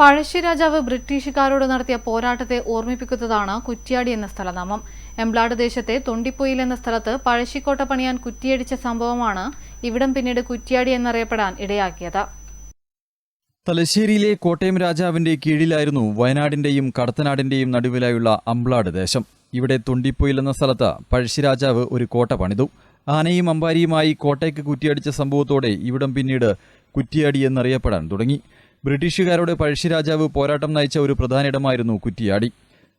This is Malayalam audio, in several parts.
പഴശ്ശിരാജാവ് ബ്രിട്ടീഷുകാരോട് നടത്തിയ പോരാട്ടത്തെ ഓർമ്മിപ്പിക്കുന്നതാണ് കുറ്റിയാടി എന്ന സ്ഥലനാമം. എംബ്ലാട് ദേശത്തെ തൊണ്ടിപ്പൊയിൽ എന്ന സ്ഥലത്ത് പഴശ്ശിക്കോട്ട പണിയാൻ കുറ്റിയടിച്ച സംഭവമാണ് ഇവിടം പിന്നീട് കുറ്റിയാടി എന്നറിയപ്പെടാൻ ഇടയാക്കിയത്. തലശ്ശേരിയിലെ കോട്ടയം രാജാവിന്റെ കീഴിലായിരുന്നു വയനാടിന്റെയും കടത്തനാടിന്റെയും നടുവിലായുള്ള അമ്പ്ലാട് ദേശം. ഇവിടെ തൊണ്ടിപ്പൊയിൽ എന്ന സ്ഥലത്ത് പഴശ്ശിരാജാവ് ഒരു കോട്ട പണിതു. ആനയും അമ്പാരിയുമായി കോട്ടയ്ക്ക് കുറ്റിയടിച്ച സംഭവത്തോടെ ഇവിടം പിന്നീട് കുറ്റിയാടി എന്നറിയപ്പെടാൻ തുടങ്ങി. ബ്രിട്ടീഷുകാരോട് പഴശ്ശിരാജാവ് പോരാട്ടം നയിച്ച ഒരു പ്രധാന ഇടമായിരുന്നു കുറ്റിയാടി.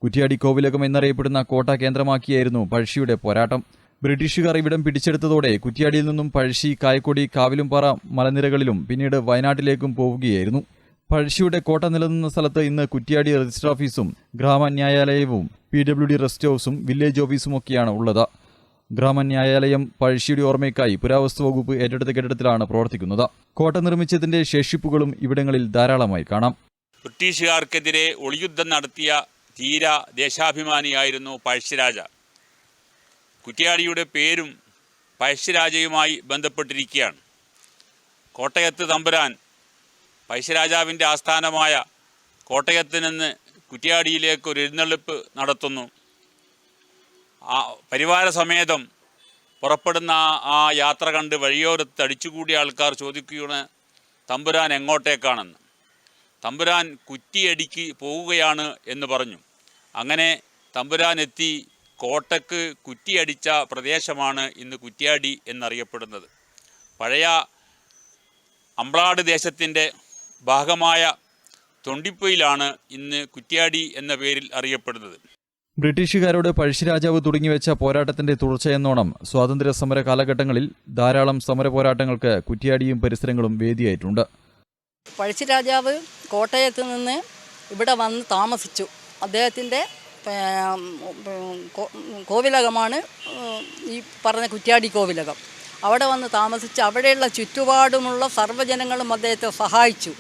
കുറ്റിയാടി കോവിലകം എന്നറിയപ്പെടുന്ന കോട്ട കേന്ദ്രമാക്കിയായിരുന്നു പഴശ്ശിയുടെ പോരാട്ടം. ബ്രിട്ടീഷുകാർ ഇവിടം പിടിച്ചെടുത്തതോടെ കുറ്റിയാടിയിൽ നിന്നും പഴശ്ശി കായക്കൊടി കാവിലുംപാറ മലനിരകളിലും പിന്നീട് വയനാട്ടിലേക്കും പോവുകയായിരുന്നു. പഴശ്ശിയുടെ കോട്ട നിലനിന്ന സ്ഥലത്ത് ഇന്ന് കുറ്റിയാടി രജിസ്റ്റർ ഓഫീസും ഗ്രാമന്യായാലയവും പി ഡബ്ല്യു ഡി റെസ്റ്റ് ഹൗസും വില്ലേജ് ഓഫീസും ഒക്കെയാണ് ഉള്ളത്. ഗ്രാമന്യായാലയം പഴശ്ശിയുടെ ഓർമ്മയ്ക്കായി പുരാവസ്തു വകുപ്പ് ഏറ്റെടുത്ത കെട്ടിടത്തിലാണ് പ്രവർത്തിക്കുന്നത്. കോട്ട നിർമ്മിച്ചതിന്റെ ശേഷിപ്പുകളും ഇവിടങ്ങളിൽ ധാരാളമായി കാണാം. ബ്രിട്ടീഷുകാർക്കെതിരെ ഒളിയുദ്ധം നടത്തിയ ധീര ദേശാഭിമാനിയായിരുന്നു പഴശ്ശിരാജ. കുറ്റിയാടിയുടെ പേരും പഴശ്ശിരാജയുമായി ബന്ധപ്പെട്ടിരിക്കുകയാണ്. കോട്ടയത്ത് തമ്പുരാൻ പഴശ്ശിരാജാവിന്റെ ആസ്ഥാനമായ കോട്ടയത്ത് നിന്ന് കുറ്റിയാടിയിലേക്ക് ഒരു എഴുന്നള്ളിപ്പ് നടത്തുന്നു. ആ പരിവാര സമേതം പുറപ്പെടുന്ന ആ- യാത്ര കണ്ട് വഴിയോരത്ത് അടിച്ചുകൂടിയ ആൾക്കാർ ചോദിക്കുകയാണ് തമ്പുരാൻ എങ്ങോട്ടേക്കാണെന്ന്? തമ്പുരാൻ കുറ്റിയടിക്ക് പോവുകയാണ് എന്ന് പറഞ്ഞു. അങ്ങനെ തമ്പുരാൻ എത്തി കോട്ടക്ക് കുറ്റിയടിച്ച പ്രദേശമാണ് ഇന്ന് കുറ്റ്യാടി എന്നറിയപ്പെടുന്നത്. പഴയ അമ്പ്ലാട് ദേശത്തിന്റെ ഭാഗമായ തൊണ്ടിപ്പൊയിലാണ് ഇന്ന് കുറ്റ്യാടി എന്ന പേരിൽ അറിയപ്പെടുന്നത്. ബ്രിട്ടീഷുകാരോട് പഴശ്ശിരാജാവ് തുടങ്ങിവെച്ച പോരാട്ടത്തിന്റെ തുടർച്ചയെന്നോണം സ്വാതന്ത്ര്യ സമര കാലഘട്ടങ്ങളിൽ ധാരാളം സമര പോരാട്ടങ്ങൾക്ക് കുറ്റിയാടിയും പരിസരങ്ങളും വേദിയായിട്ടുണ്ട്. പഴശ്ശിരാജാവ് കോട്ടയത്ത് നിന്ന് ഇവിടെ വന്ന് താമസിച്ചു. അദ്ദേഹത്തിന്റെ കോവിലകമാണ് ഈ പറഞ്ഞ കുറ്റ്യാടി കോവിലകം. അവിടെ വന്ന് താമസിച്ച് അവിടെയുള്ള ചുറ്റുപാടുമുള്ള സർവജനങ്ങളും അദ്ദേഹത്തെ സഹായിച്ചു.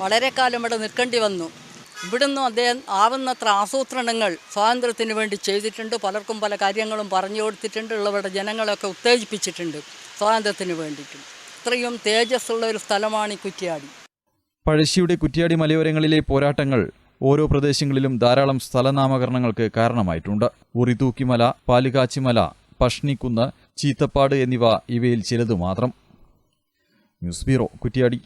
വളരെ കാലം ഇവിടെ നിൽക്കേണ്ടി വന്നു. ഇവിടുന്ന് അദ്ദേഹം ആവുന്നത്ര ആസൂത്രണങ്ങൾ സ്വാതന്ത്ര്യത്തിന് വേണ്ടി ചെയ്തിട്ടുണ്ട്. പലർക്കും പല കാര്യങ്ങളും പറഞ്ഞു കൊടുത്തിട്ടുണ്ട്. ഉള്ളവരുടെ ജനങ്ങളൊക്കെ ഉത്തേജിപ്പിച്ചിട്ടുണ്ട് സ്വാതന്ത്ര്യത്തിന് വേണ്ടിയിട്ടും. ഇത്രയും തേജസ്സുള്ള ഒരു സ്ഥലമാണ് ഈ കുറ്റ്യാടി. പഴശ്ശിയുടെ കുറ്റിയാടി മലയോരങ്ങളിലെ പോരാട്ടങ്ങൾ ഓരോ പ്രദേശങ്ങളിലും ധാരാളം സ്ഥലനാമകരണങ്ങൾക്ക് കാരണമായിട്ടുണ്ട്. ഉറിതൂക്കിമല പാലുകാച്ചിമല പഷ്ണിക്കുന്ന് ചീത്തപ്പാട് എന്നിവ ഇവയിൽ ചിലതു മാത്രം ന്യൂസ് ബ്യൂറോ കുറ്റിയാടി.